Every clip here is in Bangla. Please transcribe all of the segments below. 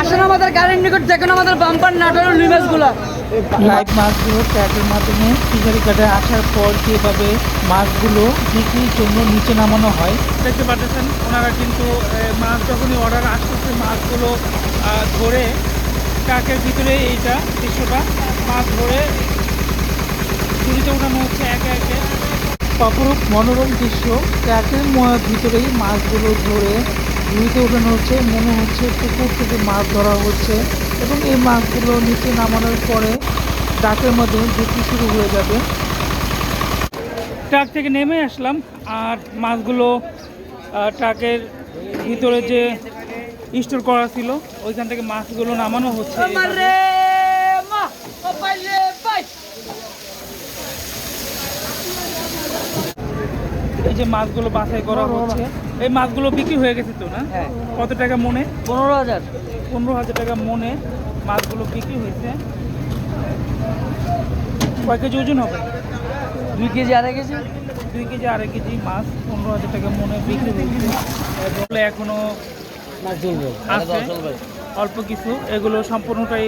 আসলে আমাদের গাড়ির নিকট দেখুন আমাদের বাম্পার নাটোরের লিমেসগুলা লাইভ মাছগুলো ট্র্যাকের মাধ্যমে ফিশারি কাটে আসার পর যেভাবে মাছগুলো বিক্রির জন্য নিচে নামানো হয়। দেখতে পাচ্ছেন ওনারা কিন্তু মাছ যখনই অর্ডার আসতেছে মাছগুলো ধরে ট্রাকের ভিতরে এইটা দৃশ্যটা মাছ ধরে ঝুড়িতে উঠানো হচ্ছে একে একে। অপরূপ মনোরম দৃশ্য ট্র্যাকের ম- ভিতরেই মাছগুলো ধরে ঝুড়িতে উঠানো হচ্ছে মনে হচ্ছে পুকুর থেকে মাছ ধরা হচ্ছে এবং এই মাছগুলো নিচে নামানোর পরে ডাকের মধ্যে বিক্রি শুরু হয়ে যাবে। ট্রাক থেকে নেমে আসলাম আর মাছগুলো ট্রাকের ভিতরে যে স্টোর করা ছিল ওইখান থেকে মাছগুলো নামানো হচ্ছে এই যে মাছগুলো বাছাই করা হচ্ছে। এই মাছগুলো বিক্রি হয়ে গেছে তো না? হ্যাঁ। কত টাকা মনে? পনেরো হাজার। পনেরো হাজার টাকা মনে মাছগুলো বিক্রি হয়েছে। কয় কেজি ওজন হবে? দুই কেজি আড়াই কেজি। দুই কেজি আড়াই কেজি মাছ পনেরো হাজার টাকা মনে বিক্রি হয়েছে। এগুলো এখনও অল্প কিছু। এগুলো সম্পূর্ণটাই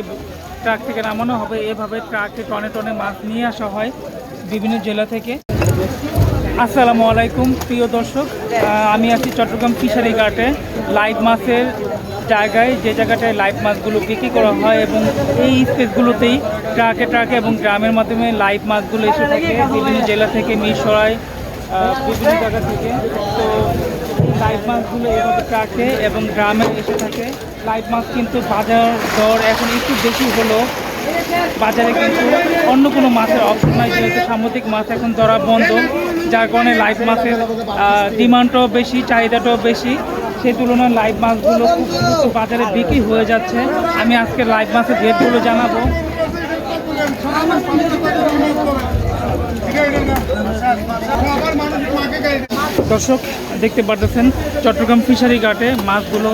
ট্রাক থেকে নামানো হবে। এভাবে ট্রাকে টনে টনে মাছ নিয়ে আসা হয় বিভিন্ন জেলা থেকে। আসসালামু আলাইকুম, প্রিয় দর্শক। আমি আছি চট্টগ্রাম ফিশারি ঘাটে। লাইভ মাছের জায়গায়, যে জায়গাটায় লাইভ মাছগুলো বিক্রি করা হয় এবং এই স্পেসগুলোতেই ট্রাকে ট্রাকে এবং গ্রামের মাধ্যমে লাইভ মাছগুলো এসে থাকে। বিভিন্ন জেলা থেকে, মিরসরাই বিভিন্ন জায়গা থেকে। তো লাইভ মাছগুলো এভাবে ট্রাকে এবং গ্রামে এসে থাকে। লাইভ মাছ কিন্তু বাজার দর এখন একটু বেশি হলো বাজারে কিন্তু অন্য কোনো মাছের অপশন নাই। যেহেতু সামুদ্রিক মাছ এখন ধরা বন্ধ। যার কারণে লাইভ মাছের ডিমান্ডটাও বেশি চাহিদাটাও বেশি। সেই তুলনায় লাইভ মাছগুলো খুব দ্রুত বাজারে বিক্রি হয়ে যাচ্ছে। আমি আজকে লাইভ মাছের রেটগুলো জানাব। দর্শক দেখতে পারতেছেন চট্টগ্রাম ফিশারি ঘাটে মাছগুলো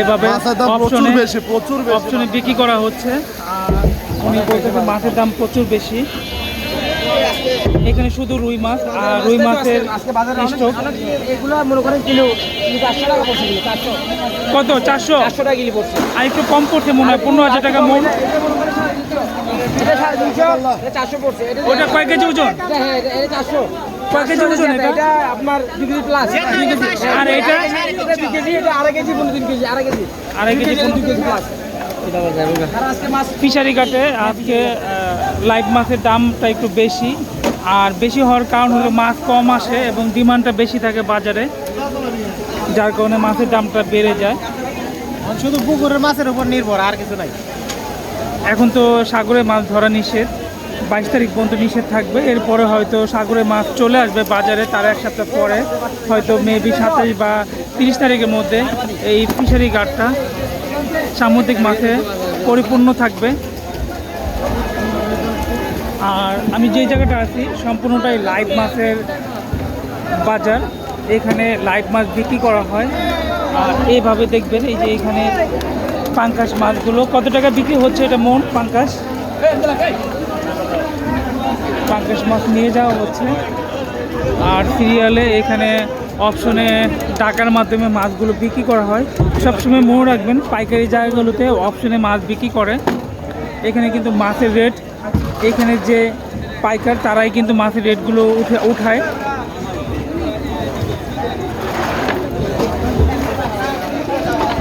এভাবে অপশনে বেশি প্রচুর অপশনে বিক্রি করা হচ্ছে। উনি মাছের দাম প্রচুর বেশি। এখানে শুধু রুই মাছ আর রুই মাছের স্টক। এগুলো মনে করেন কিলো কত? চারশো? চারশো টাকা কিলো পড়ছে আর একটু কম পড়ছে মনে হয় পনেরো হাজার টাকা মন ওটা কয় কেজি ওজন? চারশো কয় কেজি ওজন এটা? এটা আপনার দুই কেজি প্লাস আর এটা? কেজি এটা আড়াই কেজি পনেরো তিন কেজি আড়াই কেজি। আড়াই কেজি দুই কেজি প্লাস আর আজকে মাছ ফিশারি ঘাটে আজকে লাইভ মাছের দামটা একটু বেশি। আর বেশি হওয়ার কারণ হলো মাছ কম আসে এবং ডিমান্ডটা বেশি থাকে বাজারে যার কারণে মাছের দামটা বেড়ে যায়। শুধু পুকুরের মাছের উপর নির্ভর আর কিছু নাই। এখন তো সাগরে মাছ ধরা নিষেধ বাইশ তারিখ পর্যন্ত নিষেধ থাকবে। এরপরে হয়তো সাগরে মাছ চলে আসবে বাজারে তার এক সপ্তাহ পরে। হয়তো মেবি সাতাশ বা তিরিশ তারিখের মধ্যে এই ফিশারি গার্ডটা সামুদ্রিক মাছে পরিপূর্ণ থাকবে। আর আমি যে জায়গাটা আছি, সম্পূর্ণটাই লাইভ মাছের বাজার। এখানে লাইভ মাছ বিক্রি করা হয়। আর এইভাবে দেখবেন, এই যে এখানে পাঙ্কাশ মাছগুলো কত টাকা বিক্রি হচ্ছে এটা মন? পাঙ্কাশ? পাঙ্কাশ মাছ নিয়ে যাওয়া হচ্ছে। আর সিরিয়ালে এখানে অপশনে টাকার মাধ্যমে মাছগুলো বিক্রি করা হয়। সবসময় মনে রাখবেন, পাইকারি জায়গাগুলোতে অপশনে মাছ বিক্রি করে। এখানে কিন্তু মাছের রেট এখানে যে পাইকার, তারাই কিন্তু মাছের রেটগুলো উঠে উঠায়।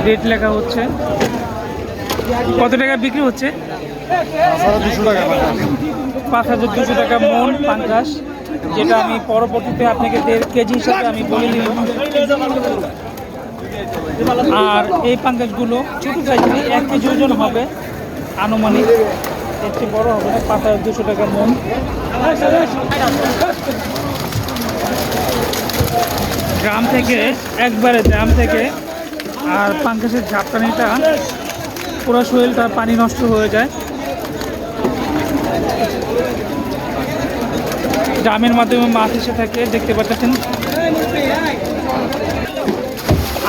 রেট লেখা হচ্ছে। কত টাকা বিক্রি হচ্ছে? পাঁচ হাজার দুশো টাকা মন পাঙ্কাশ যেটা আমি পরবর্তীতে আপনাকে দেড় কেজি হিসাবে আমি বলে দিব আর এই পাঙ্কাশগুলো ছোটো সাইজের এক কেজি ওজন হবে আনুমানিক। চেয়ে বড় হবে না হাজার দুশো টাকা মন। গ্রাম থেকে, একবারে গ্রাম থেকে, আর পাঙ্কাশের ঝাপটানিটা, পুরো শরীরটা পানি নষ্ট হয়ে যায়। ড্রামের মাধ্যমে মাছ এসে থাকে, দেখতে পাচ্ছেন।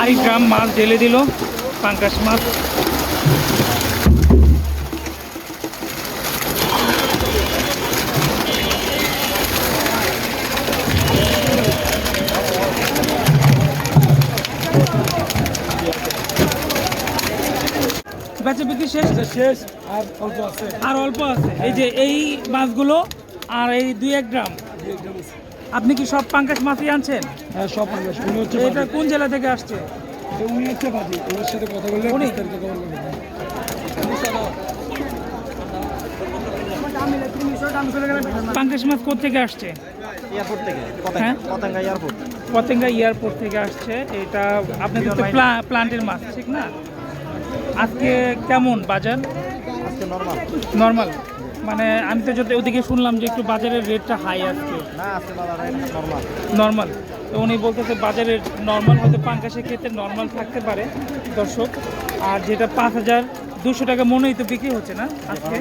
আরেক গ্রাম মাছ ঢেলে দিল পাঙ্কাশ মাছ। বেচা বিক্রি শেষ? শেষ আর অল্প আছে। আর অল্প আছে। এই যে এই মাছগুলো আর এই দুই এক গ্রাম। আপনি কি সব পাঙ্কাশ মাছই আনছেন? হ্যাঁ সব পাঙ্গাস। উনি হচ্ছে এটা কোন জেলা থেকে আসছে। উনি হচ্ছে বাদী ওনার সাথে কথা বললে উনি? পাঙ্কাশ মাছ কোথেকে আসছে? এয়ারপোর্ট থেকে হ্যাঁ? পতেঙ্গা এয়ারপোর্ট। পতেঙ্গা এয়ারপোর্ট থেকে আসছে। এটা আপনাদের তো প্লান্টের মাছ ঠিক না? আজকে কেমন বাজার? আজকে নর্মাল নর্মাল মানে আমি তো যদি ওদিকে শুনলাম যে একটু বাজারের রেটটা হাই আজকে। না আজকে নর্মাল তো উনি বলতেছে বাজারের নর্মাল হয়তো পাঙ্কাশের ক্ষেত্রে নর্মাল থাকতে পারে দর্শক। আর যেটা পাঁচ হাজার দুশো টাকা মনেই তো বিক্রি হচ্ছে না আজকে।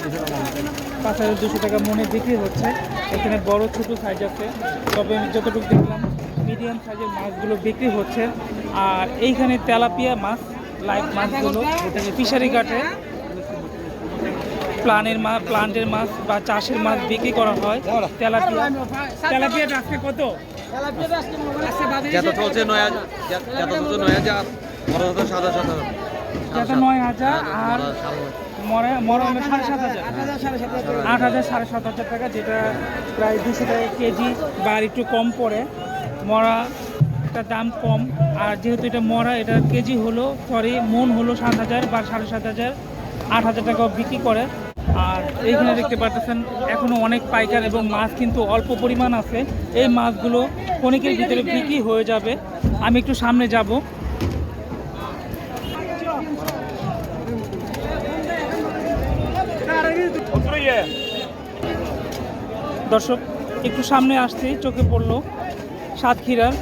পাঁচ হাজার দুশো টাকা মনে বিক্রি হচ্ছে। এখানে বড় ছোট সাইজ আছে। তবে আমি যতটুকু দেখলাম মিডিয়াম সাইজের মাছগুলো বিক্রি হচ্ছে। আর এইখানে তেলাপিয়া মাছ লাইভ মাছগুলো ফিশারি ঘাটে। প্লানের মাছ প্লান্টের মাছ বা চাষের মাছ বিক্রি করা হয়। তেলাপিয়া তেলাপিয়াটা আজকে কত? যত চলছে নয় হাজার যত চলছে নয় বড় নয় হাজার আর মরে মরে সাড়ে সাত হাজার। আট হাজার সাড়ে সাত হাজার। টাকা যেটা প্রায় দুশো টাকা কেজি বা একটু কম পড়ে। মরা একটা দাম কম। আর যেহেতু এটা মরা, এটা কেজি হলো সরি মন হলো সাত হাজার বা সাড়ে সাত হাজার, আট হাজার টাকা বিক্রি করে। আর এইখানে দেখতে পাচ্ছেন এখনও অনেক পাইকার এবং মাছ কিন্তু অল্প পরিমাণ আছে। এই মাছগুলো ক্ষণিকের ভিতরে বিক্রি হয়ে যাবে। আমি একটু সামনে যাব। দর্শক, একটু সামনে আসতেই চোখে পড়ল সাতক্ষীরার।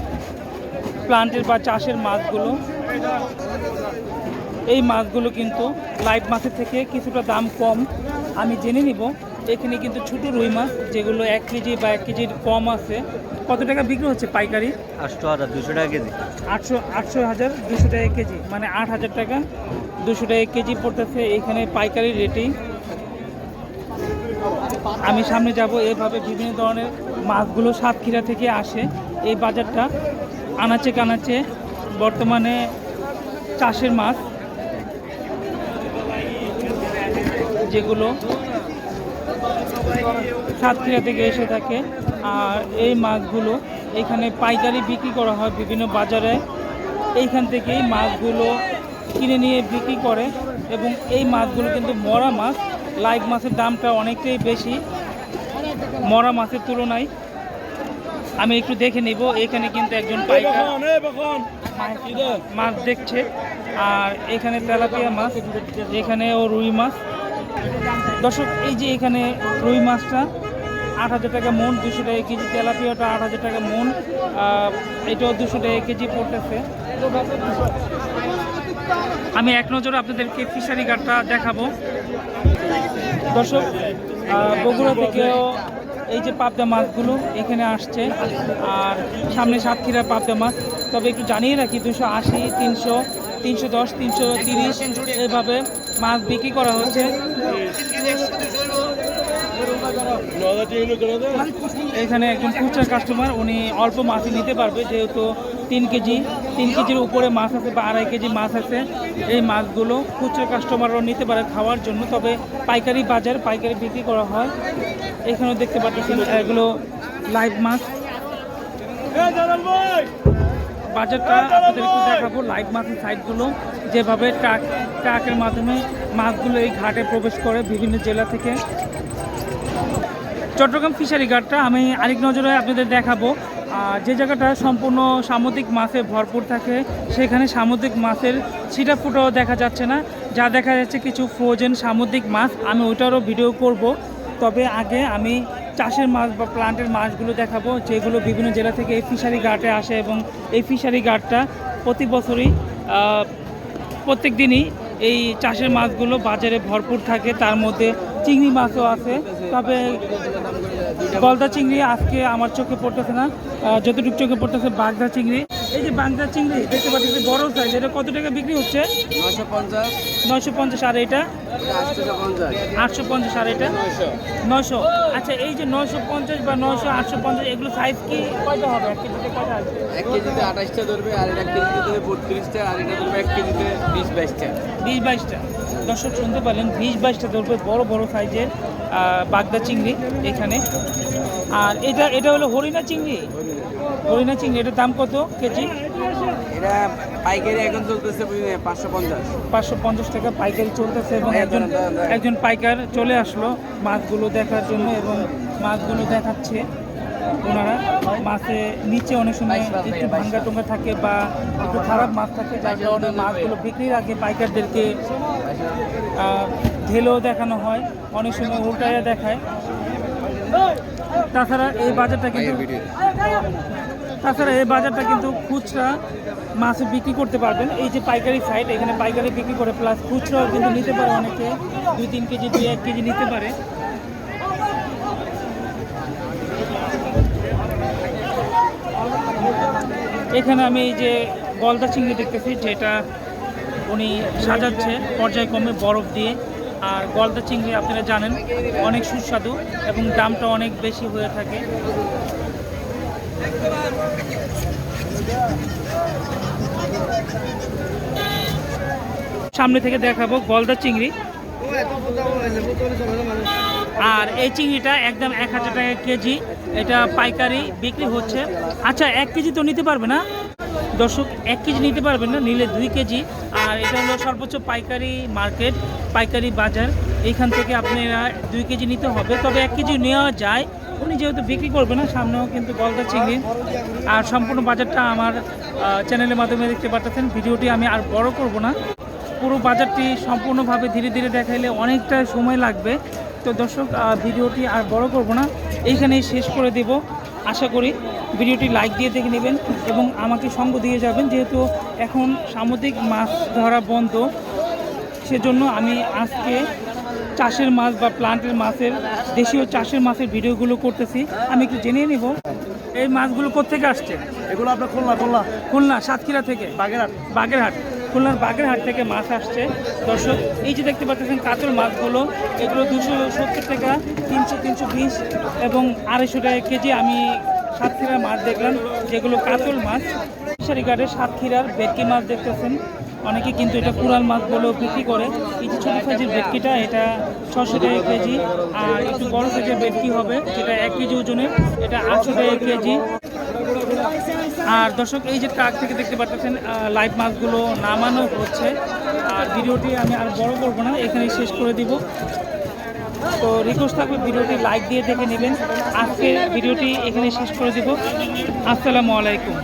প্লান্টের বা চাষের মাছগুলো এই মাছগুলো কিন্তু লাইভ মাছের থেকে কিছুটা দাম কম। আমি জেনে নিব এখানে কিন্তু ছোটো রুই মাছ যেগুলো এক কেজি বা এক কেজির কম আছে। কত টাকা বিক্রি হচ্ছে পাইকারি? আটশো হাজার দুশো টাকা কেজি। আটশো আটশো হাজার দুশো টাকা কেজি মানে আট হাজার টাকা দুশো টাকা কেজি পড়তেছে এখানে পাইকারি রেটেই। আমি সামনে যাব এভাবে বিভিন্ন ধরনের মাছগুলো সাতক্ষীরা থেকে আসে। এই বাজারটা আনাচে কানাচে বর্তমানে চাষের মাছ যেগুলো সাতক্ষীরা থেকে এসে থাকে। আর এই মাছগুলো এখানে পাইকারি বিক্রি করা হয় বিভিন্ন বাজারে। এইখান থেকেই মাছগুলো কিনে নিয়ে বিক্রি করে এবং এই মাছগুলো কিন্তু মরা মাছ। লাইভ মাছের দামটা অনেকটাই বেশি। মরা মাছের তুলনায় আমি একটু দেখে নিব এখানে কিন্তু একজন পাইকার মাছ দেখছে। আর এখানে তেলাপিয়া মাছ এখানে ও রুই মাছ। দর্শক এই যে এখানে রুই মাছটা আট হাজার টাকা মন দুশো টাকা কেজি। তেলাপিয়াটা আট হাজার টাকা মন এটাও দুশো টাকা কেজি পড়তেছে। আমি এক নজরে আপনাদেরকে ফিশারি ঘাটটা দেখাবো। দর্শক বগুড়া থেকেও এই যে পাবদা মাছগুলো এখানে আসছে, আর সামনে সাতক্ষীরা পাবদা মাছ। তবে একটু জানিয়ে রাখি, দুশো আশি, তিনশো তিনশো দশ, তিনশো তিরিশ এভাবে মাছ বিক্রি করা হচ্ছে। এখানে একজন খুচরা কাস্টমার উনি অল্প মাছই নিতে পারবে, যেহেতু তিন কেজি, তিন কেজির উপরে মাছ আছে বা আড়াই কেজি মাছ আছে। এই মাছগুলো খুচরা কাস্টমারও নিতে পারে খাওয়ার জন্য, তবে পাইকারি বাজার পাইকারি বিক্রি করা হয়। এখানেও দেখতে পাচ্ছেন, এগুলো লাইভ মাছ। বাজারটা আপনাদের একটু দেখাবো লাইভ মাছের সাইটগুলো যেভাবে ট্রাক ট্রাকের মাধ্যমে মাছগুলো এই ঘাটে প্রবেশ করে বিভিন্ন জেলা থেকে। চট্টগ্রাম ফিশারি ঘাটটা আমি আরেক নজরে আপনাদের দেখাবো। যে জায়গাটা সম্পূর্ণ সামুদ্রিক মাছে ভরপুর থাকে, সেখানে সামুদ্রিক মাছের ছিটা ফুটাও দেখা যাচ্ছে না। যা দেখা যাচ্ছে কিছু ফ্রোজেন সামুদ্রিক মাছ, আমি ওইটারও ভিডিও করব। তবে আগে আমি চাষের মাছ বা প্লান্টের মাছগুলো দেখাবো, যেগুলো বিভিন্ন জেলা থেকে এই ফিশারি ঘাটে আসে এবং এই ফিশারি ঘাটটা প্রতি বছরই প্রত্যেক দিনই এই চাষের মাছগুলো বাজারে ভরপুর থাকে। তার মধ্যে চিংড়ি মাছও আছে। তবে গলদা চিংড়ি আজকে আমার চোখে পড়তেছে না। যতটুকু চোখে পড়তেছে বাগদা চিংড়ি। এই যে বাগদা চিংড়ি দেখতে পাচ্ছি বড় সাইজ এটা কত টাকা বিক্রি হচ্ছে? নশো পঞ্চাশ। নয়শো পঞ্চাশ আর এটা? আটশো পঞ্চাশ। আর এটা? নয়শো। আচ্ছা এই যে নয়শো পঞ্চাশ বা নয়শো আটশো পঞ্চাশ এগুলো সাইজ কি কয়টা হবে? এক কেজিতে কয়টা আছে? এক কেজিতে আঠাশটা ধরবে আর এক কেজিতে ধরবে বত্রিশটা আর এটা ধরবে এক কেজিতে বিশ বাইশটা। বিশ বাইশটা। দর্শক শুনতে পারলেন বিশ বাইশটা ধরবে বড় বড় সাইজের বাগদা চিংড়ি এখানে। আর এটা এটা হলো হরিণা চিংড়ি? হরিণা চিংড়ি এটার দাম কত কেজি? এটা পাইকারি এখন চলতেছে পাঁচশো পঞ্চাশ। পাঁচশো পঞ্চাশ টাকা পাইকারি চলতেছে এবং একজন একজন পাইকার চলে আসলো মাছগুলো দেখার জন্য এবং মাছগুলো দেখাচ্ছে ওনারা। মাছে নিচে অনেক সময় একটু ভাঙ্গা টোঙ্গা থাকে বা একটু খারাপ মাছ থাকে যার কারণে মাছগুলো বিক্রির আগে পাইকারদেরকে ঢেলেও দেখানো হয় অনেক সময় উল্টাইয়া দেখায়। তাছাড়া এই বাজারটা কিন্তু তাছাড়া এই বাজারটা কিন্তু খুচরা মাছ বিক্রি করতে পারবেন। এই যে পাইকারি সাইড এখানে পাইকারি বিক্রি করে প্লাস খুচরাও কিন্তু নিতে পারে অনেকে। দুই তিন কেজি দুই এক কেজি নিতে পারে। এখানে আমি এই যে গলদা চিংড়ি দেখতেছি যেটা উনি সাজাচ্ছে পর্যায়ক্রমে বরফ দিয়ে। আর গলদা চিংড়ি আপনারা জানেন, অনেক সুস্বাদু এবং দামটা অনেক বেশি হয়ে থাকে। সামনে থেকে দেখাবো গলদা চিংড়ি। আর এই চিংড়িটা একদম এক হাজার টাকা কেজি। এটা পাইকারি বিক্রি হচ্ছে। আচ্ছা এক কেজি তো নিতে পারবে না? দর্শক, এক কেজি নিতে পারবেন না, নিলে দুই কেজি। আর এটা হলো সর্বোচ্চ পাইকারি মার্কেট, পাইকারি বাজার। এইখান থেকে আপনারা দুই কেজি নিতে হবে। তবে এক কেজি নেওয়া যায়। উনি যেহেতু বিক্রি করবে না, সামনেও কিন্তু গলদা চিংড়ি। আর সম্পূর্ণ বাজারটা আমার চ্যানেলের মাধ্যমে দেখতে পাচ্ছেন ভিডিওটি আমি আর বড় করব না। পুরো বাজারটি সম্পূর্ণভাবে ধীরে ধীরে দেখাইলে অনেকটা সময় লাগবে। তো দর্শক ভিডিওটি আর বড় করব না। এইখানেই শেষ করে দেব। আশা করি ভিডিওটি লাইক দিয়ে দেখে নেবেন এবং আমাকে সঙ্গ দিয়ে যাবেন। যেহেতু এখন সামুদ্রিক মাছ ধরা বন্ধ সেজন্য আমি আজকে চাষের মাছ বা প্লান্টের মাছের দেশীয় চাষের মাছের ভিডিওগুলো করতেছি। আমি একটু জেনে নেব এই মাছগুলো কোথেকে আসছে? এগুলো আপনার খুলনা খুলনা। খুলনা সাতক্ষীরা থেকে। বাগেরহাট। বাগেরহাট। খুলনার বাগেরহাট থেকে মাছ আসছে। দর্শক, এই যে দেখতে পাচ্ছেন কাতল মাছগুলো, এগুলো দুশো সত্তর টাকা, তিনশো তিনশো বিশ এবং আড়াইশো টাকা কেজি। আমি সাতক্ষীরার মাছ দেখলাম, যেগুলো কাতল মাছ। ফিশারি ঘাটে সাতক্ষীরার ভেটকি মাছ দেখতেছেন। অনেকে কিন্তু এটা কুড়াল মাছ বলেও বিক্রি করে। এই যে ছোটো সাইজের ভেটকিটা, এটা ছশো টাকা কেজি আর একটু বড় সাইজের ভেটকি হবে, যেটা এক কেজি ওজনের, এটা আটশো টাকা কেজি। আর দর্শক, এই যে ট্রাক থেকে দেখতে পাচ্ছেন লাইভ মাছগুলো নামানো হচ্ছে। আর ভিডিওটি আমি আর বড় করব না, এখানেই শেষ করে দিব। তো রিকোয়েস্ট থাকবে ভিডিওটি লাইক দিয়ে দেখে নেবেন। আজকে ভিডিওটি এখানে শেষ করে দিব। আসসালামু আলাইকুম।